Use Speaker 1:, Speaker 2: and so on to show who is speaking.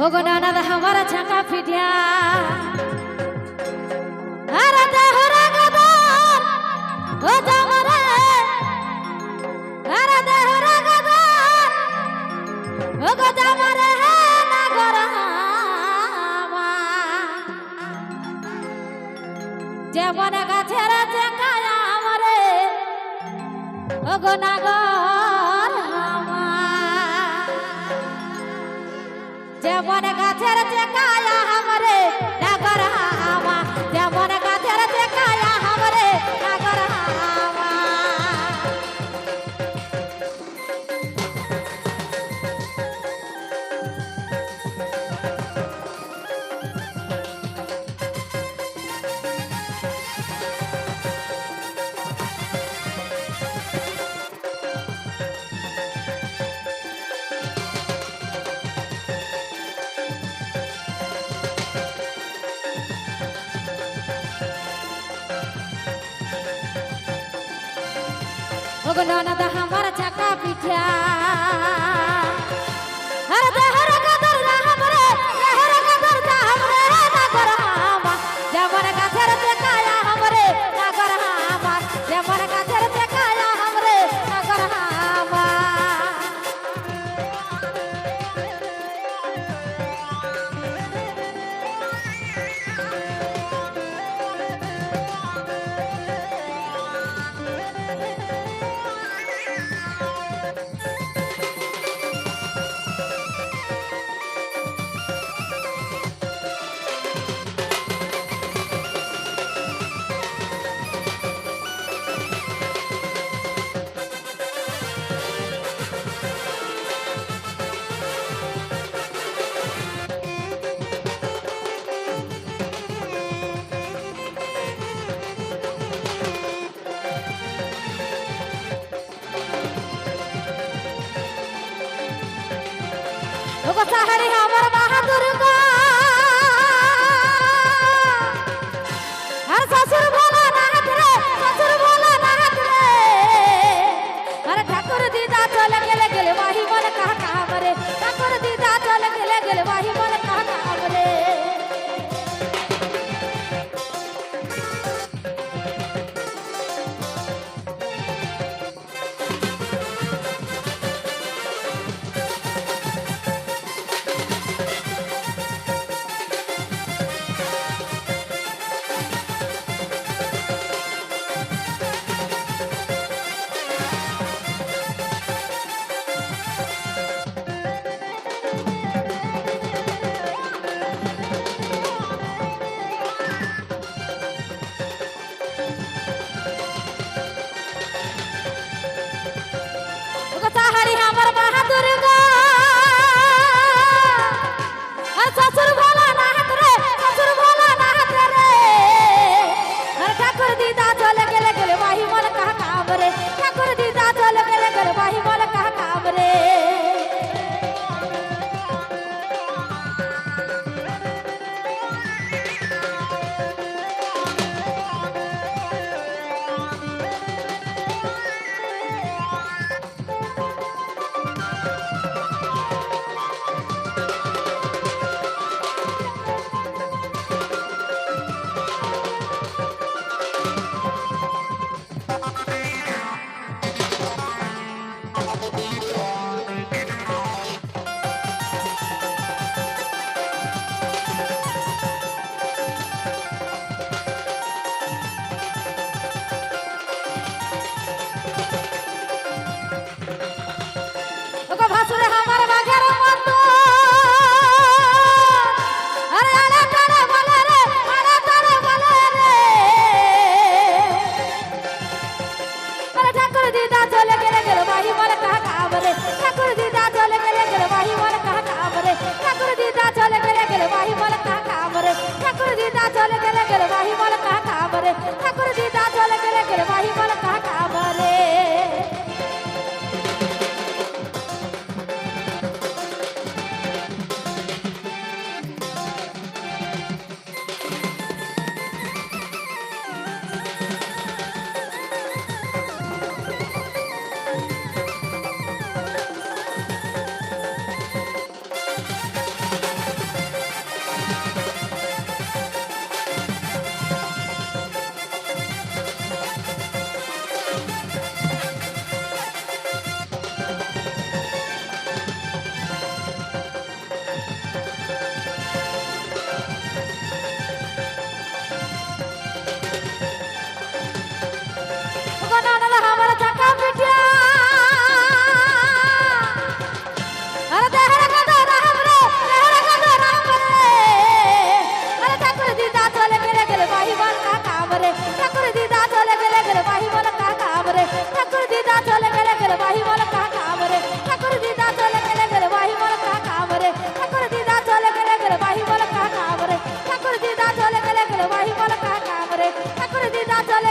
Speaker 1: ও গো নানা আমার ছাকা ফিটিয়া। আরে দেহরা গদর, ও জামারে। আরে দেহরা গদর, ও গো জামারে না যেমন গাছের চেকায় আমারে, ও গো নাগর। দেবর গাছের চেকায় আমারে লাগা ওগো ননদ আমার চাকা পিঠা। ওগো সাহারি আমার বাহাদুর গো করে ঠাকুর দিদা চলে।